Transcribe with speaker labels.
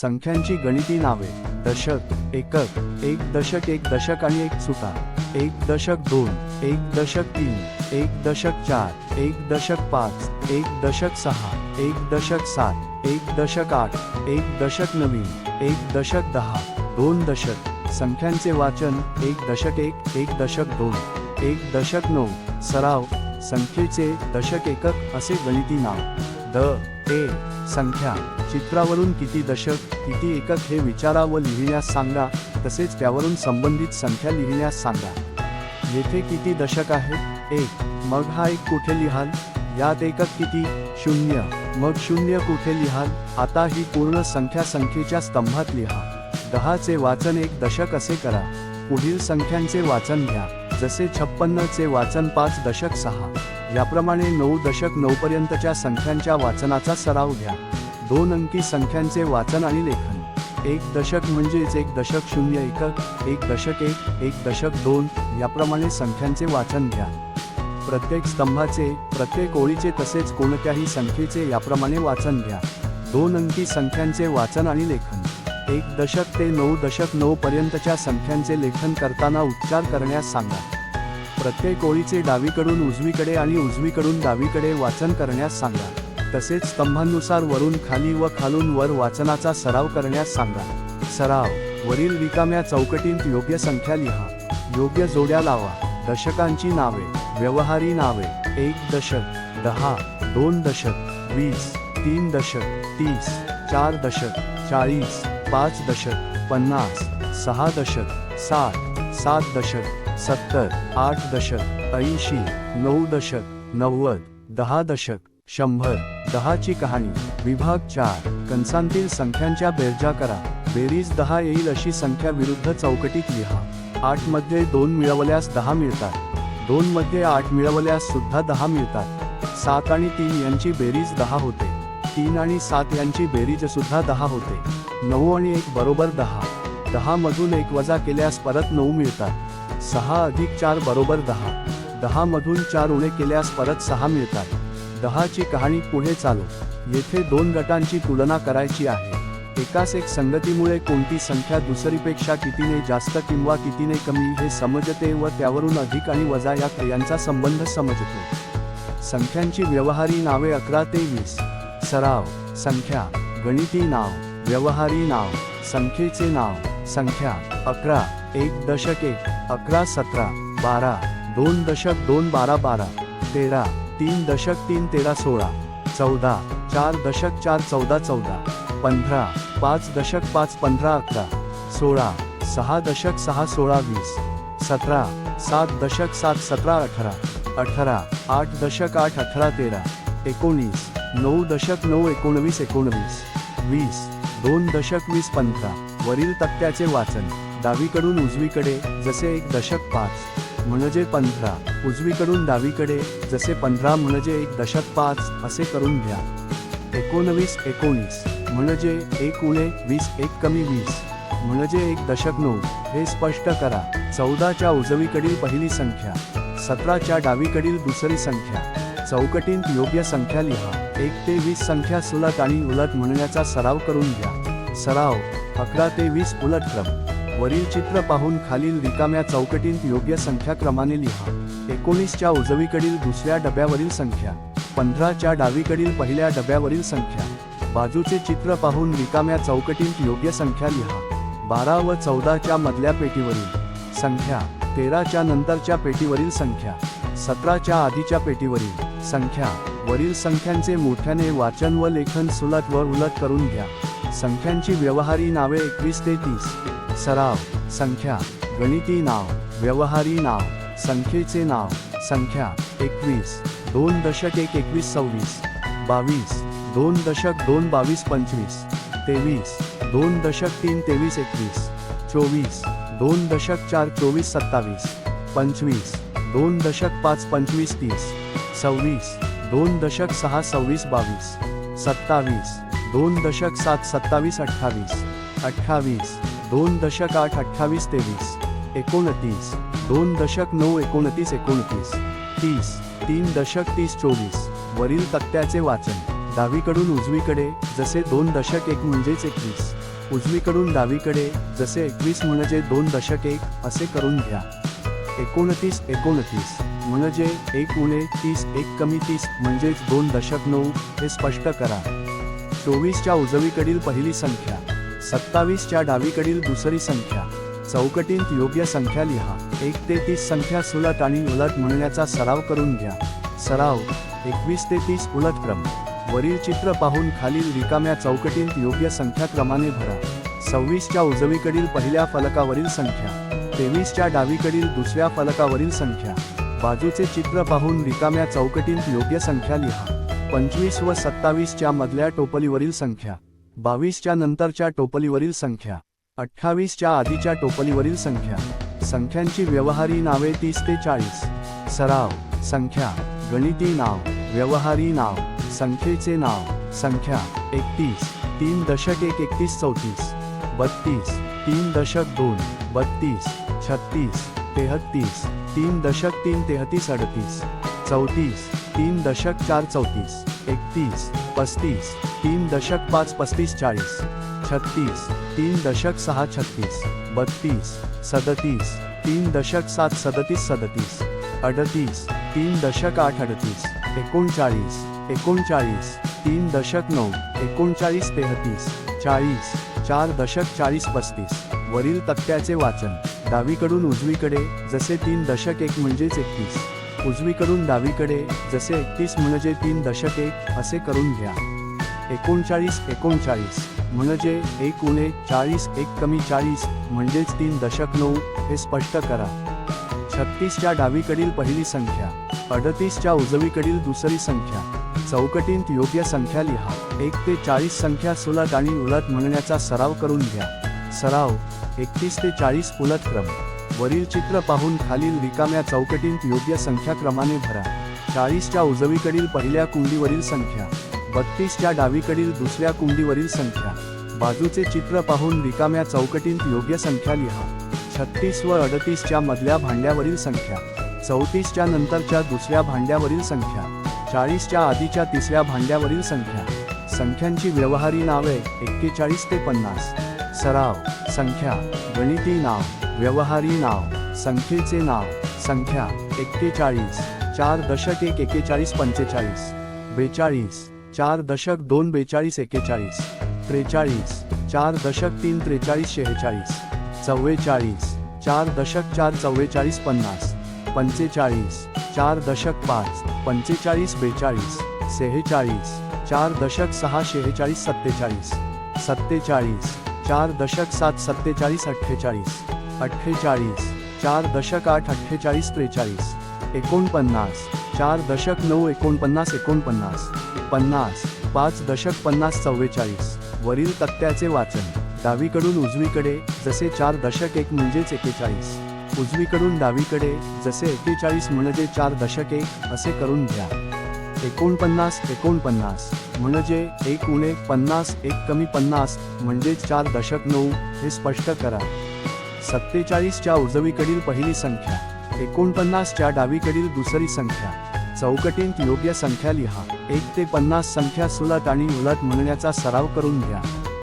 Speaker 1: संख्यांची गणिती नावे दशक एकक एक दशक एक दशक आणि एक सुटा एक दशक दोन एक दशक तीन एक दशक चार एक दशक पाच एक दशक सहा एक दशक सात एक दशक आठ एक दशक नवीन एक दशक दहा दोन दशक संख्यांचे वाचन एक दशक एक एक दशक दोन एक दशक नऊ सराव संख्येचे दशक एकक असे गणिती नाव द ते संख्या चित्रावरून किती दशक किती एकक हे विचारा व लिहिण्यास सांगा तसेच त्यावरून संबंधित संख्या लिहिण्यास सांगा. येथे किती दशक आहे? एक मग हा एक कुठे लिहाल? यात एकक किती? शून्य मग शून्य कुठे लिहाल? आता ही पूर्ण संख्या संख्येच्या स्तंभात लिहा. दहाचे वाचन एक दशक असे करा. पुढील संख्यांचे वाचन घ्या. जसे छप्पन्नचे वाचन पाच दशक सहा. याप्रमाणे नऊ दशक नऊपर्यंतच्या संख्यांच्या वाचनाचा सराव घ्या. दोन अंकी संख्यांचे वाचन आणि लेखन. एक दशक म्हणजेच एक दशक शून्य एकक एक दशक एक एक दशक दोन याप्रमाणे संख्यांचे वाचन घ्या. प्रत्येक स्तंभाचे प्रत्येक ओळीचे तसेच कोणत्याही संख्येचे याप्रमाणे वाचन घ्या. दोन अंकी संख्यांचे वाचन आणि लेखन. एक दशक ते नऊ दशक नऊ पर्यंतच्या संख्यांचे लेखन करताना उच्चार करण्यास सांगा. प्रत्येक ओळीचे डावीकडून उजवीकडे आणि उजवीकडून डावीकडे वाचन करण्यास सांगा. तसेच स्तंभांनुसार वरून खाली व खालून वर वाचनाचा सराव करण्यास सांगा. सराव वरील रिकाम्या चौकटींत योग्य संख्या लिहा. योग्य जोड्या लावा. दशकांची नावे व्यवहारी नावे एक दशक दहा दोन दशक वीस तीन दशक तीस चार दशक चाळीस पाच दशक पन्नास सहा दशक साठ सात दशक. सत्तर आठ दशक ऐंशी नऊ दशक नव्वद दहा दशक शंभर दहाची कहाणी विभाग चार कंसांतील संख्यांच्या बेरजा करा बेरीज दहा येईल अशी संख्या विरुद्ध चौकटीत लिहा. आठमध्ये दोन मिळवल्यास दहा मिळतात. दोन मध्ये आठ मिळवल्यास सुद्धा दहा मिळतात. सात आणि तीन यांची बेरीज दहा होते. तीन आणि सात यांची बेरीज सुद्धा दहा होते. नऊ आणि एक बरोबर दहा. दहा मधून एक वजा केल्यास परत नऊ मिळतात. सहा अधिक चार बरोबर दहा. दहामधून चार उणे केल्यास परत सहा मिळतात. दहाची कहाणी पुढे चालू. येथे दोन गटांची तुलना करायची आहे. एकाच एक संगतीमुळे कोणती संख्या दुसरीपेक्षा कितीने जास्त किंवा कितीने कमी हे समजते व त्यावरून अधिक आणि वजा या क्रियांचा संबंध समजतो. संख्यांची व्यवहारी नावे अकरा ते वीस. सराव. संख्या. गणिती नाव. व्यवहारी नाव. संख्येचे नाव. संख्या. अकरा. एक दशक एक अकरा सतरा बारा दोन दशक दोन बारा बारा तेरा तीन दशक तीन तेरा सोळा चौदा चार दशक चार चौदा चौदा पंधरा पाच दशक पाच पंधरा अकरा सोळा सहा दशक सहा सोळा वीस सतरा सात दशक सात सतरा अठरा अठरा आठ दशक आठ अठरा तेरा एकोणीस नऊ दशक नऊ एकोणवीस एकोणवीस वीस दोन दशक वीस पंधरा वरील तक्त्याचे वाचन. डावीकडून उजवीकडे जसे एक दशक पाच म्हणजे पंधरा. उजवीकडून डावीकडे जसे पंधरा म्हणजे एक दशक पाच असे करून घ्या. एकोणवीस एकोणीस. म्हणजे एक उणे वीस एक कमी वीस. म्हणजे एक दशक नऊ. हे स्पष्ट करा. चौदाच्या उजवीकडील पहिली संख्या. सतराच्या डावीकडील दुसरी संख्या. चौकटींत योग्य संख्या लिहा. एक ते वीस संख्या सुलट आणि उलट म्हणण्याचा सराव करून घ्या. सराव. अकरा ते वीस उलट क्रम. वरील चित्र पाहून खालील रिकाम्या चौकटीत योग्य संख्या क्रमाने लिहा एकोणीसच्या उजवीकडील दुसऱ्या डब्यावरील संख्या पंधराच्या डावीकडील पहिल्या डब्यावरील संख्या. बाजूचे चित्र पाहून रिकाम्या चौकटीत योग्य संख्या लिहा. बारा व चौदाच्या मधल्या पेटीवरील संख्या तेराच्या नंतरच्या पेटीवरील संख्या सतराच्या आधीच्या पेटीवरील संख्या. वरील संख्यांचे मोठ्याने वाचन व लेखन सुलट व उलट करून घ्या. संख्यांची व्यवहारी नावे एकवीस ते तीस. सराव संख्या गणिती नाव व्यवहारी नाव संख्येचे नाव संख्या एकवीस दोन दशक एक एकवीस सव्वीस बावीस दोन दशक दोन बावीस पंचवीस तेवीस दोन दशक तीन तेवीस एकवीस चोवीस दोन दशक चार चोवीस सत्तावीस पंचवीस दोन दशक पाच पंचवीस तीस सव्वीस दोन दशक सहा सव्वीस बावीस सत्तावीस दोन दशक सात सत्तावीस अठ्ठावीस. अठ्ठावीस. दोन दशक आठ अठ्ठावीस तेवीस. एकोणतीस. दोन दशक नऊ एकोणतीस एकोणतीस. तीस. तीन दशक तीस चोवीस. वरील तक्त्याचे वाचन. डावीकडून उजवीकडे जसे दोन दशक एक म्हणजेच एकवीस. उजवीकडून डावीकडे जसे एकवीस म्हणजे दोन दशक एक असे करून घ्या. एकोणतीस एकोणतीस. म्हणजे एक उणे तीस एक कमी तीस म्हणजेच दोन दशक नऊ हे स्पष्ट करा. चोवीसच्या उजवीकडील पहिली संख्या सत्तावीसच्या डावीकडील दुसरी संख्या. चौकटीत योग्य संख्या लिहा. एक ते तीस संख्या सुलट आणि उलट म्हणण्याचा सराव करून घ्या. सराव एकवीस ते तीस उलट क्रम. वरील चित्र पाहून खालील रिकाम्या चौकटीत योग्य संख्या क्रमाने भरा. सव्वीसच्या उजवीकडील पहिल्या फलकावरील संख्या तेवीसच्या डावीकडील दुसऱ्या फलकावरील संख्या. बाजूचे चित्र पाहून रिकाम्या चौकटीत योग्य संख्या लिहा. पंचवीस व सत्तावीसच्या मधल्या टोपलीवरील संख्या बावीसच्या नंतरच्या टोपलीवरील संख्या अठ्ठावीसच्या आधीच्या टोपलीवरील संख्या. संख्यांची व्यवहारी नावे तीस ते चाळीस. सराव संख्या गणिती नाव व्यवहारी नाव संख्येचे नाव संख्या एकतीस तीन दशक एक एकतीस चौतीस बत्तीस तीन दशक दोन बत्तीस छत्तीस तेहत्तीस तीन दशक तीन तेहतीस अडतीस चौतीस तीन दशक चार चौतीस एकतीस पस्तीस तीन दशक पाच पस्तीस चाळीस छत्तीस तीन दशक सहा छत्तीस बत्तीस सदतीस तीन दशक सात सदतीस सदतीस अडतीस तीन दशक आठ अडतीस एकोणचाळीस एकोणचाळीस तीन दशक नऊ एकोणचाळीस तेहतीस चाळीस चार दशक चाळीस पस्तीस. वरील तक्त्याचे वाचन डावीकडून उजवीकडे जसे तीन दशक एक म्हणजेच एकतीस. उजवीकडून डावीकडे जसे एकतीस म्हणजे तीन दशक एक असे करून घ्या. एकोणचाळीस एकोणचाळीस म्हणजे एक उणे चाळीस एक कमी चाळीस म्हणजेच तीन दशक नऊ हे स्पष्ट करा. छत्तीसच्या डावीकडील पहिली संख्या अडतीसच्या उजवीकडील दुसरी संख्या चौकटीत योग्य संख्या लिहा. एक ते चाळीस संख्या सुलट आणि उलट म्हणण्याचा सराव करून घ्या. सराव एकतीस ते चाळीस उलट क्रम. वरील चित्र पाहून खालील रिकाम्या चौकटींत योग्य संख्या क्रमाने भरा. चाळीसच्या उजवीकडील पहिल्या कुंडीवरील संख्या. बत्तीसच्या डावीकडील दुसऱ्या कुंडीवरील संख्या. बाजूचे चित्र पाहून रिकाम्या चौकटींत योग्य संख्या लिहा. छत्तीस व अडतीसच्या मधल्या भांड्यावरील संख्या. चौतीसच्या नंतरच्या दुसऱ्या भांड्यावरील संख्या. चाळीसच्या आधीच्या तिसऱ्या भांड्यावरील संख्या. संख्यांची व्यवहारी नावे एक्केचाळीस ते पन्नास. सराव. संख्या. गणिती नाव. व्यवहारी नाव संख्येचे नाव संख्या एक्केचाळीस चार दशक एक एकेचाळीस पंचेचाळीस बेचाळीस चार दशक दोन बेचाळीस एकेचाळीस त्रेचाळीस चार दशक तीन त्रेचाळीस शेहेचाळीस चव्वेचाळीस चार दशक चार चव्वेचाळीस पन्नास पंचेचाळीस चार दशक पाच पंचेचाळीस बेचाळीस सेहेचाळीस चार दशक सहा शेहेचाळीस सत्तेचाळीस सत्तेचाळीस चार दशक सात सत्तेचाळीस अठ्ठेचाळीस अठ्ठेचाळीस चार दशक आठ अठ्ठेचाळीस त्रेचाळीस एकोणपन्नास चार दशक नऊ एकोणपन्नास एकोणपन्नास पन्नास पाच दशक पन्नास चव्वेचाळीस. वरील तक्त्याचे वाचन. डावीकडून उजवीकडे जसे चार दशक एक म्हणजेच एकेचाळीस. उजवीकडून डावीकडे जसे एकेचाळीस म्हणजे चार दशक एक असे करून घ्या. एकोणपन्नास एकोणपन्नास म्हणजे एक उणे पन्नास एक कमी पन्नास म्हणजेच चार दशक नऊ हे स्पष्ट करा. सत्तेचाळीसच्या उजवीकडील पहिली संख्या एकोणपन्नासच्या डावीकडील दुसरी संख्या. चौकटींत योग्य संख्या लिहा. एक ते पन्नास संख्या सुलट आणि उलट म्हणण्याचा सराव करून घ्या.